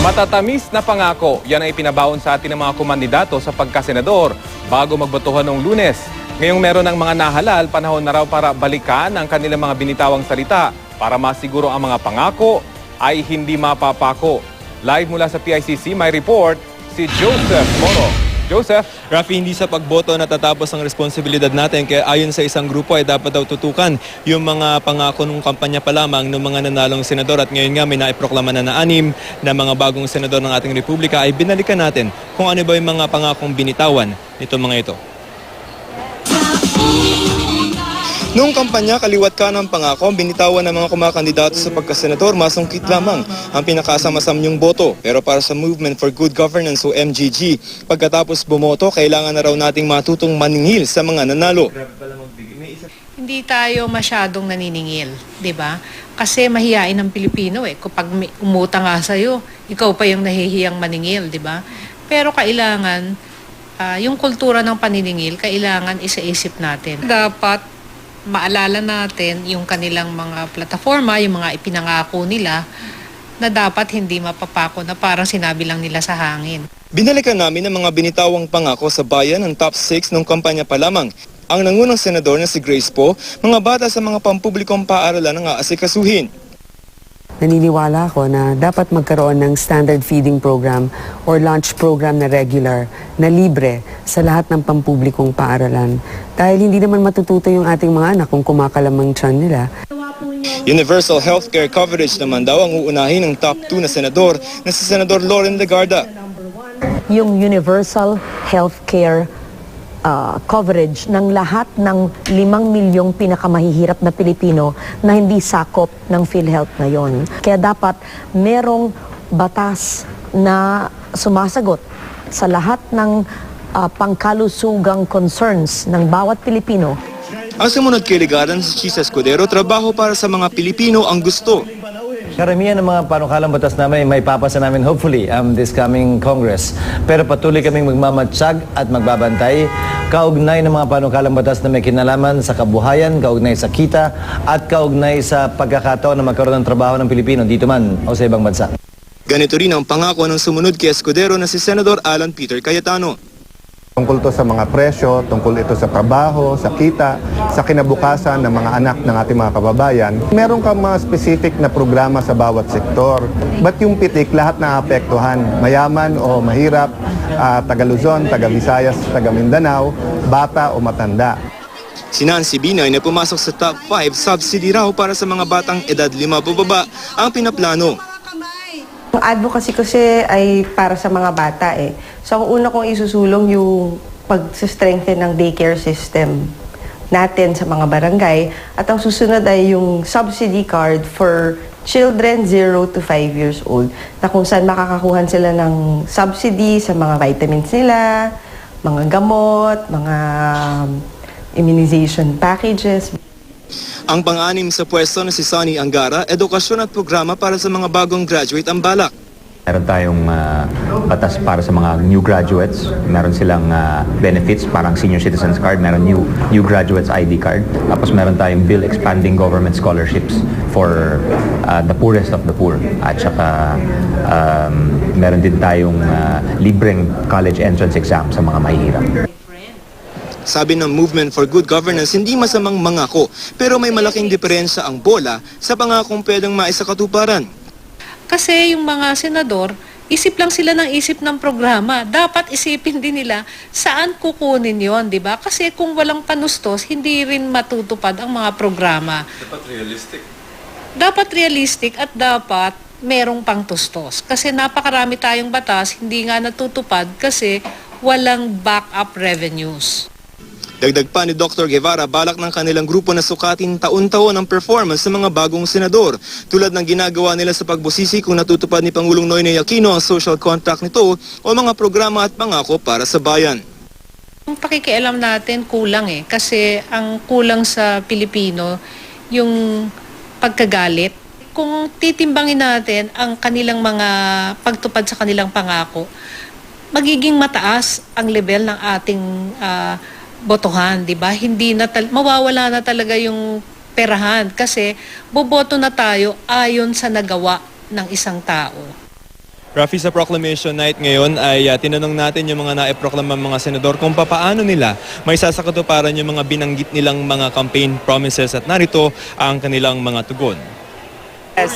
Matatamis na pangako, yan ay pinabaon sa atin ng mga kumandidato sa pagkasenador bago magbotohan noong lunes. Ngayong meron ng mga nahalal, panahon na raw para balikan ang kanilang mga binitawang salita para masiguro ang mga pangako ay hindi mapapako. Live mula sa PICC, may report si Joseph Moro. Joseph, Rafi, hindi sa pagboto natatapos ang responsibilidad natin. Kaya ayon sa isang grupo ay dapat daw tutukan yung mga pangako ng kampanya pa lamang ng mga nanalong senador. At ngayon nga may naiproklama na na anim na mga bagong senador ng ating republika ay binalikan natin kung ano ba yung mga pangakong binitawan nito mga ito. Noong kampanya, kaliwat ka ng pangako, binitawan ng mga kumakandidato sa pagkasenador, masungkit lamang ang pinakasama-sam niyong boto. Pero para sa Movement for Good Governance o MGG, pagkatapos bumoto, kailangan na raw nating matutong maningil sa mga nanalo. hindi tayo masyadong naniningil, 'di ba? Kasi mahihain ang Pilipino eh. Kapag may umutang nga sa ikaw pa yung nahihiyang maningil, 'di ba? Pero kailangan ah, yung kultura ng paniningil, kailangan isaisip natin. Dapat maalala natin yung kanilang mga plataforma, yung mga ipinangako nila na dapat hindi mapapako na parang sinabi lang nila sa hangin. Binalikan namin ang mga binitawang pangako sa bayan ng top 6 nung kampanya pa lamang. Ang nangunang senador na si Grace Po, mga bata sa mga pampublikong paaralan ang aasikasuhin. Naniniwala ako na dapat magkaroon ng standard feeding program or lunch program na regular, na libre sa lahat ng pampublikong paaralan. Dahil hindi naman matututo yung ating mga anak kung kumakalamang tiyan nila. Universal healthcare coverage naman daw ang uunahin ng top 2 na senador na si Senador Loren Legarda. yung universal healthcare uh, coverage ng lahat ng limang milyong pinakamahihirap na Pilipino na hindi sakop ng PhilHealth ngayon. Kaya dapat merong batas na sumasagot sa lahat ng uh, pangkalusugang concerns ng bawat Pilipino Ang sumunod kay Legarda si Chisa Escudero, trabaho para sa mga Pilipino ang gusto. Karamihan ng mga panukalang batas namin may papasa namin hopefully um, this coming Congress. Pero patuloy kaming magmamatsyag at magbabantay kaugnay ng mga panukalang batas na may kinalaman sa kabuhayan, kaugnay sa kita at kaugnay sa pagkakataon na magkaroon ng trabaho ng Pilipino dito man o sa ibang bansa. Ganito rin ang pangako ng sumunod kay Escudero na si Senador Alan Peter Cayetano. Tungkol to sa mga presyo, tungkol ito sa trabaho, sa kita, sa kinabukasan ng mga anak ng ating mga kababayan. Meron ka mga specific na programa sa bawat sektor. Ba't yung pitik lahat na apektuhan? Mayaman o mahirap, ah, taga Luzon, taga Visayas, taga Mindanao, bata o matanda. Si Nancy Binay na pumasok sa top 5 subsidy raw para sa mga batang edad 5 bababa ang pinaplano. Ang advocacy kasi ay para sa mga bata eh. So ang una kong isusulong yung pag-strengthen ng daycare system natin sa mga barangay. At ang susunod ay yung subsidy card for children 0 to 5 years old na kung saan makakakuhan sila ng subsidy sa mga vitamins nila, mga gamot, mga immunization packages. Ang pang-anim sa pwesto na si Sonny Angara, edukasyon at programa para sa mga bagong graduate ang balak. Meron tayong ah, batas para sa mga new graduates. Meron silang ah, benefits, parang senior citizens card. Meron new, new graduates ID card. Tapos meron tayong bill expanding government scholarships for ah, the poorest of the poor. At saka um, meron din tayong ah, libreng college entrance exam sa mga mahihirap. Sabi ng Movement for Good Governance, hindi masamang mangako, pero may malaking diferensya ang bola sa pangakong pwedeng maisakatuparan. Kasi yung mga senador, isip lang sila ng isip ng programa. Dapat isipin din nila saan kukunin yon, di ba? Kasi kung walang panustos, hindi rin matutupad ang mga programa. Dapat realistic. Dapat realistic at dapat merong pangtustos. Kasi napakarami tayong batas, hindi nga natutupad kasi walang backup revenues. Dagdag pa ni Dr. Guevara, balak ng kanilang grupo na sukatin taon-taon ang performance ng mga bagong senador. Tulad ng ginagawa nila sa pagbusisi kung natutupad ni Pangulong Noynoy Aquino ang social contract nito o mga programa at pangako para sa bayan. Yung pakikialam natin kulang eh. Kasi ang kulang sa Pilipino, yung pagkagalit. Kung titimbangin natin ang kanilang mga pagtupad sa kanilang pangako, magiging mataas ang level ng ating ah, botohan, 'di ba? Hindi na tal- mawawala na talaga yung perahan kasi boboto na tayo ayon sa nagawa ng isang tao. Rafi, sa proclamation night ngayon ay ah, tinanong natin yung mga naiproklamang mga senador kung papaano nila may sasakatuparan yung mga binanggit nilang mga campaign promises at narito ang kanilang mga tugon. Yes.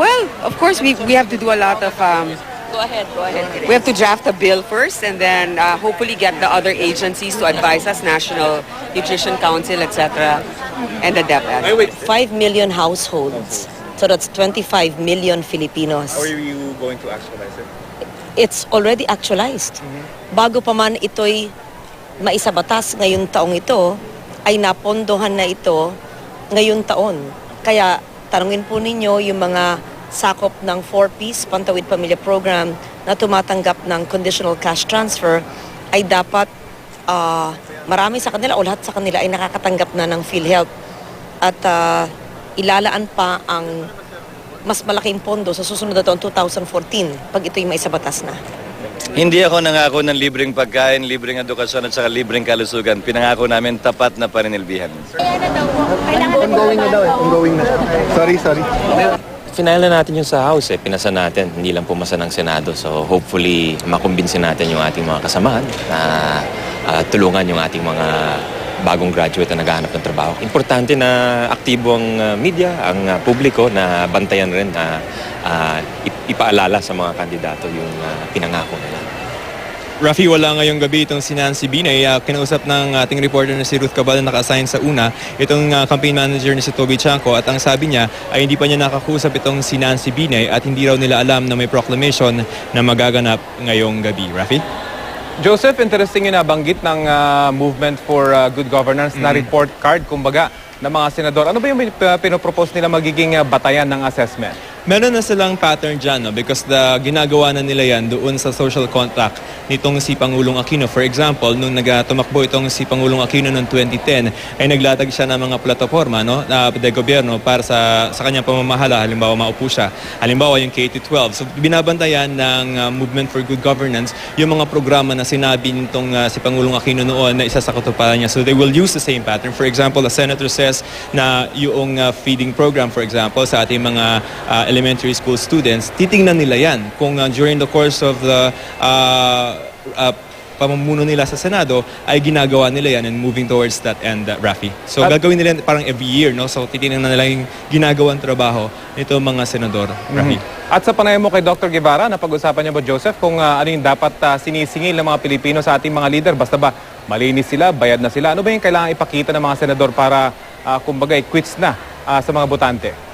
Well, of course, we, we have to do a lot of. Um, go ahead, go ahead. We have to draft a bill first and then uh, hopefully get the other agencies to advise us, National Nutrition Council, etc., and the DepEd. 5 million households. So that's 25 million Filipinos. are you going to actualize it? It's already actualized. Bago pa man ito'y maisabatas ngayong taong ito, ay napondohan na ito ngayong taon. Kaya tanungin po ninyo yung mga sakop ng 4Ps, Pantawid Pamilya Program, na tumatanggap ng conditional cash transfer, ay dapat ah, marami sa kanila o lahat sa kanila ay nakakatanggap na ng PhilHealth. At ah, ilalaan pa ang mas malaking pondo sa susunod na taon 2014 pag ito'y maisabatas na. Hindi ako nangako ng libreng pagkain, libreng edukasyon at saka libreng kalusugan. Pinangako namin tapat na paninilbihan. Ongoing na daw eh. Ongoing na. Sorry, sorry. Final na natin yung sa House eh, pinasa natin, hindi lang pumasa ng Senado. So hopefully makumbinsin natin yung ating mga kasamahan na ah, tulungan yung ating mga bagong graduate na naghahanap ng trabaho. Importante na aktibo ang ah, media, ang ah, publiko na bantayan rin na ip- ipaalala sa mga kandidato yung ah, pinangako nila. Rafi, wala ngayong gabi itong si Nancy Binay. Uh, kinausap ng ating reporter na si Ruth Cabal na naka-assign sa una, itong uh, campaign manager ni si Toby Chanco at ang sabi niya ay hindi pa niya nakakusap itong si Nancy Binay at hindi raw nila alam na may proclamation na magaganap ngayong gabi. Rafi? Joseph, interesting yung nabanggit ng ah, Movement for ah, Good Governance na report card, kumbaga, ng mga senador. Ano ba yung uh, pinopropose nila magiging ah, batayan ng assessment? Meron na silang pattern dyan no? because the, ginagawa na nila yan doon sa social contract nitong si Pangulong Aquino. For example, nung nagtumakbo itong si Pangulong Aquino noong 2010, ay naglatag siya ng mga plataforma no, na de gobyerno para sa, sa kanyang pamamahala. Halimbawa, maupo siya. Halimbawa, yung K-12. So, binabantayan ng uh, Movement for Good Governance yung mga programa na sinabi nitong uh, si Pangulong Aquino noon na isa sa katuparan niya. So, they will use the same pattern. For example, the senator says na yung uh, feeding program, for example, sa ating mga uh, elementary school students, titingnan nila yan kung uh, during the course of the uh, uh, pamumuno nila sa Senado ay ginagawa nila yan and moving towards that end, uh, Rafi. So At- gagawin nila parang every year, no? So titingnan na nila yung ginagawang trabaho nito mga senador, Rafi. At sa panayam mo kay Dr. Guevara, napag-usapan niyo ba, Joseph, kung ah, ano yung dapat ah, sinisingil ng mga Pilipino sa ating mga leader? Basta ba malinis sila, bayad na sila? Ano ba yung kailangan ipakita ng mga senador para, ah, kumbaga, quits na ah, sa mga botante?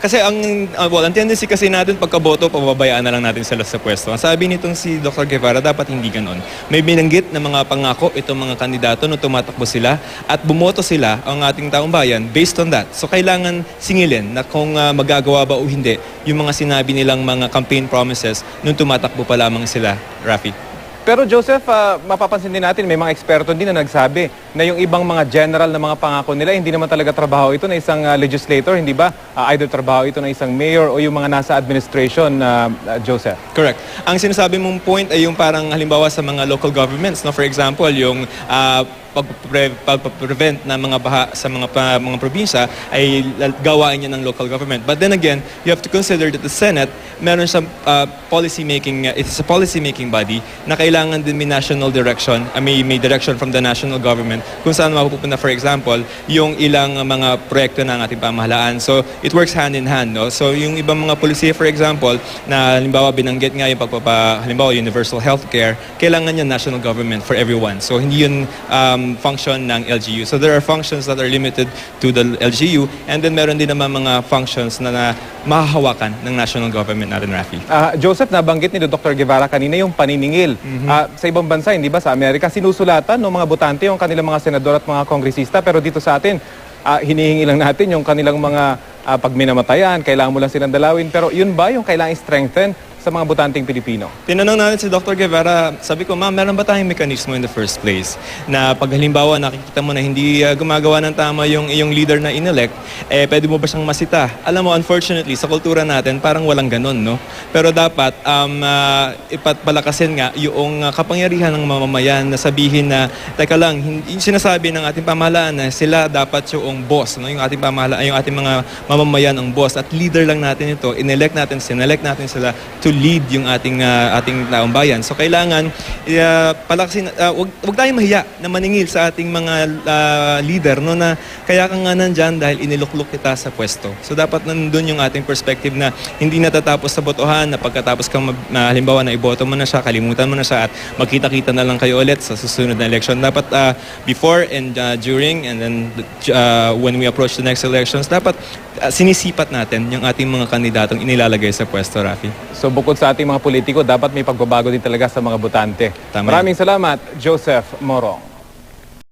Kasi ang, uh, well, ang tendency kasi natin pagkaboto, pababayaan na lang natin sila sa pwesto. Ang sabi nitong si Dr. Guevara, dapat hindi ganon. May binanggit na mga pangako itong mga kandidato nung tumatakbo sila at bumoto sila ang ating taong bayan based on that. So kailangan singilin na kung uh, magagawa ba o hindi yung mga sinabi nilang mga campaign promises nung tumatakbo pa lamang sila, Rafi. Pero Joseph, ah, mapapansin din natin, may mga eksperto din na nagsabi na yung ibang mga general na mga pangako nila, hindi naman talaga trabaho ito na isang ah, legislator, hindi ba? Ah, either trabaho ito na isang mayor o yung mga nasa administration, ah, ah, Joseph. Correct. Ang sinasabi mong point ay yung parang halimbawa sa mga local governments, no? For example, yung ah, pagpre- pagpaprevent ng mga baha sa mga pa- mga probinsya ay gawain niya ng local government. But then again, you have to consider that the Senate meron siyang ah, policy making it's a policy making body na kailangan din may national direction, ah, may may direction from the national government kung saan mapupunta for example yung ilang ah, mga proyekto ng ating pamahalaan. So it works hand in hand, no? So yung ibang mga policy for example na halimbawa binanggit nga yung pagpapa halimbawa universal healthcare, kailangan yan national government for everyone. So hindi yun um, function ng LGU. So there are functions that are limited to the LGU and then meron din naman mga functions na, na mahahawakan ng national government natin, Rafi. Ah, Joseph, nabanggit ni Dr. Guevara kanina yung paniningil. Ah, sa ibang bansa, hindi ba sa Amerika, sinusulatan ng mga botante yung kanilang mga senador at mga kongresista. Pero dito sa atin, ah, hinihingi lang natin yung kanilang mga ah, pag minamatayan, kailangan mo lang silang dalawin. Pero yun ba yung kailangan strengthen sa mga butanteng Pilipino. Tinanong natin si Dr. Guevara, sabi ko, ma'am, meron ba tayong mekanismo in the first place na pag halimbawa nakikita mo na hindi uh, gumagawa ng tama yung iyong leader na inelect, eh pwede mo ba siyang masita? Alam mo, unfortunately, sa kultura natin, parang walang ganun, no? Pero dapat, um, uh, ipatpalakasin nga yung uh, kapangyarihan ng mamamayan na sabihin na, teka lang, hindi, sinasabi ng ating pamahalaan na sila dapat yung boss, no? yung ating pamahalaan, yung ating mga mamamayan ang boss at leader lang natin ito, inelect natin, sinelect natin sila to lead yung ating uh, ating taong bayan. So kailangan uh, palakasin uh, wag, wag tayong mahiya na maningil sa ating mga uh, leader no na kaya ka nga nandyan dahil iniluklok kita sa pwesto. So dapat nandun yung ating perspective na hindi natatapos sa botohan na pagkatapos kang na halimbawa na iboto mo na siya, kalimutan mo na siya at magkita-kita na lang kayo ulit sa susunod na election. Dapat uh, before and uh, during and then uh, when we approach the next elections, dapat uh, sinisipat natin yung ating mga kandidatong inilalagay sa pwesto, Rafi. So bukod sa ating mga politiko, dapat may pagbabago din talaga sa mga butante. Tama Maraming salamat, Joseph Morong.